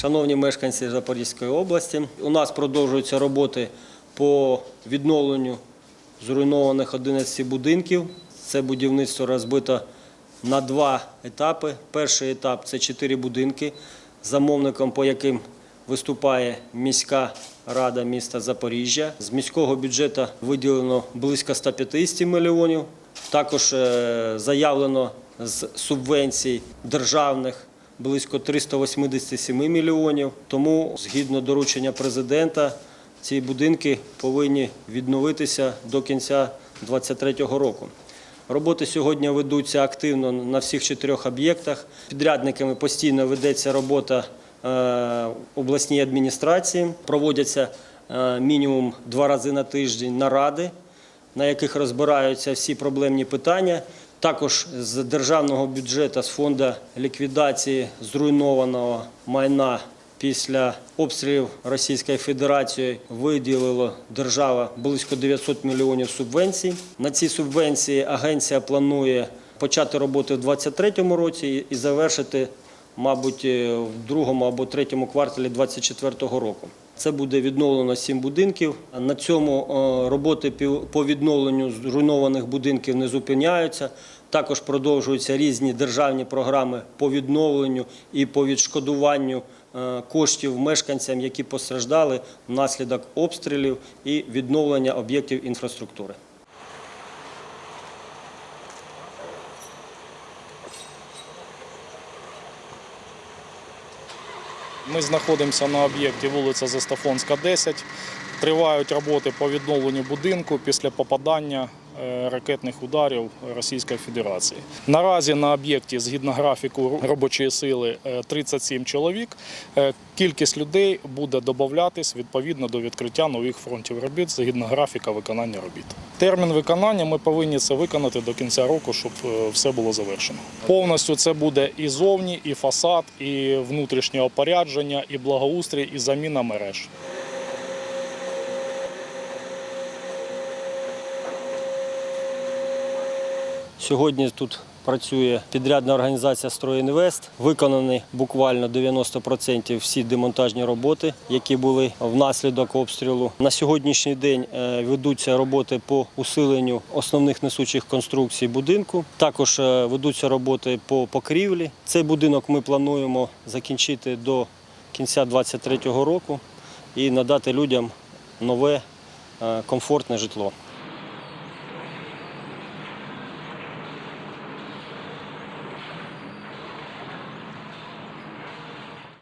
Шановні мешканці Запорізької області, у нас продовжуються роботи по відновленню зруйнованих 11 будинків. Це будівництво розбито на два етапи. Перший етап це 4 будинки, замовником по яким виступає міська рада міста Запоріжжя. З міського бюджету виділено близько 150 мільйонів. Також е, заявлено з субвенцій державних близько 387 мільйонів. Тому, згідно доручення президента, ці будинки повинні відновитися до кінця 2023 року. Роботи сьогодні ведуться активно на всіх чотирьох об'єктах. Підрядниками постійно ведеться робота е, обласній адміністрації. Проводяться е, мінімум два рази на тиждень наради, на яких розбираються всі проблемні питання. Також з державного бюджету, з фонду ліквідації зруйнованого майна після обстрілів Російської Федерації виділила держава близько 900 мільйонів субвенцій. На ці субвенції агенція планує почати роботи в 2023 році і завершити, мабуть, е, в другому або третьому кварталі 2024 року. Це буде відновлено сім будинків. На цьому е, роботи по відновленню зруйнованих будинків не зупиняються. Також продовжуються різні державні програми по відновленню і по відшкодуванню е, коштів мешканцям, які постраждали внаслідок обстрілів і відновлення об'єктів інфраструктури. Ми знаходимося на об'єкті вулиця Застафонська, 10. Тривають роботи по відновленню будинку після попадання е, ракетних ударів Російської Федерації. Наразі на об'єкті, згідно графіку робочої сили, е, 37 чоловік. Е, Кількість людей буде додатись відповідно до відкриття нових фронтів робіт згідно графіка виконання робіт. Термін виконання ми повинні це виконати до кінця року, щоб е, все було завершено. Повністю це буде і зовні, і фасад, і внутрішнє опорядження, і благоустрій, і заміна мереж. Сьогодні тут працює підрядна організація «Стройінвест». Виконані буквально 90% всі демонтажні роботи, які були внаслідок обстрілу. На сьогоднішній день е, ведуться роботи по усиленню основних несучих конструкцій будинку. Також е, ведуться роботи по покрівлі. Цей будинок ми плануємо закінчити до кінця 2023 року і надати людям нове е, комфортне житло.